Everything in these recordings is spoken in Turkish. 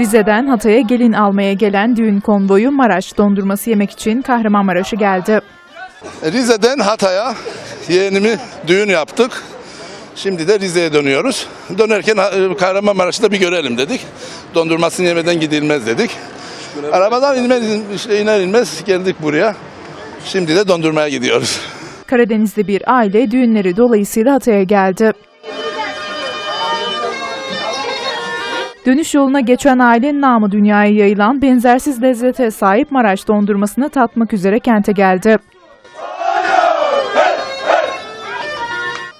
Rize'den Hatay'a gelin almaya gelen düğün konvoyu Maraş dondurması yemek için Kahramanmaraş'a geldi. Rize'den Hatay'a yeğenimi düğün yaptık. Şimdi de Rize'ye dönüyoruz. Dönerken e, Kahramanmaraş'ı da bir görelim dedik. Dondurmasını yemeden gidilmez dedik. Arabadan inmez, işte iner inmez geldik buraya. Şimdi de dondurmaya gidiyoruz. Karadenizli bir aile düğünleri dolayısıyla Hatay'a geldi. Dönüş yoluna geçen aile namı dünyaya yayılan benzersiz lezzete sahip Maraş dondurmasını tatmak üzere kente geldi.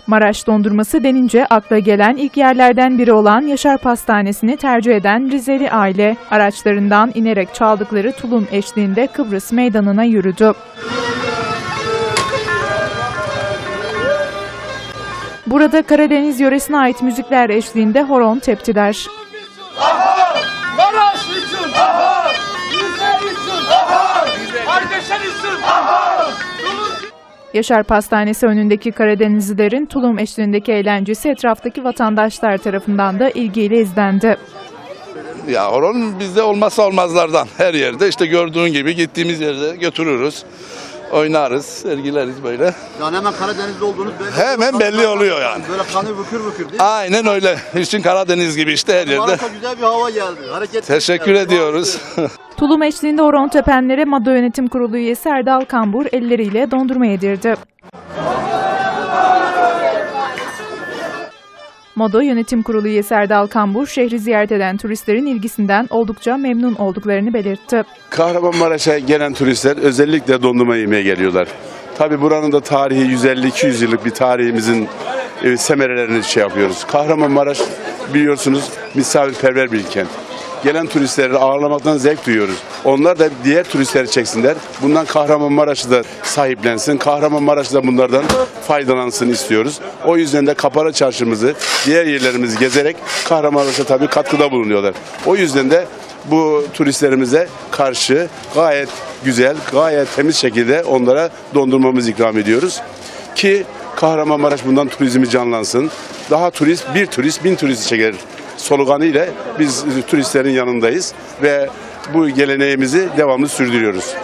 Maraş dondurması denince akla gelen ilk yerlerden biri olan Yaşar Pastanesi'ni tercih eden Rizeli aile araçlarından inerek çaldıkları tulum eşliğinde Kıbrıs meydanına yürüdü. Burada Karadeniz yöresine ait müzikler eşliğinde horon teptiler. Maraş için! Rize için! Kardeşler için! Yaşar Pastanesi önündeki Karadenizlilerin tulum eşliğindeki eğlencesi etraftaki vatandaşlar tarafından da ilgiyle izlendi. Ya horon bizde olmazsa olmazlardan. Her yerde işte gördüğün gibi gittiğimiz yerde götürürüz. Oynarız, sergileriz böyle. Yani hemen Karadeniz'de olduğunuz belli. Hemen belli oluyor yani. Böyle kanı vıkır vıkır değil mi? Aynen öyle. İçin Karadeniz gibi işte her yerde. Maraş'a güzel bir hava geldi. Hareket Teşekkür ediyoruz. Tulum eşliğinde horon tepenlere Mado Yönetim Kurulu üyesi Erdal Kambur elleriyle dondurma yedirdi. Modo Yönetim Kurulu üyesi Erdal Kambur, şehri ziyaret eden turistlerin ilgisinden oldukça memnun olduklarını belirtti. Kahramanmaraş'a gelen turistler özellikle dondurma yemeye geliyorlar. Tabi buranın da tarihi 150-200 yıllık bir tarihimizin e, semerelerini şey yapıyoruz. Kahramanmaraş biliyorsunuz misafirperver bir kent. Gelen turistleri ağırlamaktan zevk duyuyoruz. Onlar da diğer turistleri çeksinler. Bundan Kahramanmaraş'ı da sahiplensin. Kahramanmaraş da bunlardan faydalansın istiyoruz. O yüzden de Kapara Çarşımızı, diğer yerlerimizi gezerek Kahramanmaraş'a tabii katkıda bulunuyorlar. O yüzden de bu turistlerimize karşı gayet güzel, gayet temiz şekilde onlara dondurmamızı ikram ediyoruz. Ki Kahramanmaraş bundan turizmi canlansın. Daha turist, bir turist, bin turist çeker sloganı ile biz turistlerin yanındayız ve bu geleneğimizi devamlı sürdürüyoruz.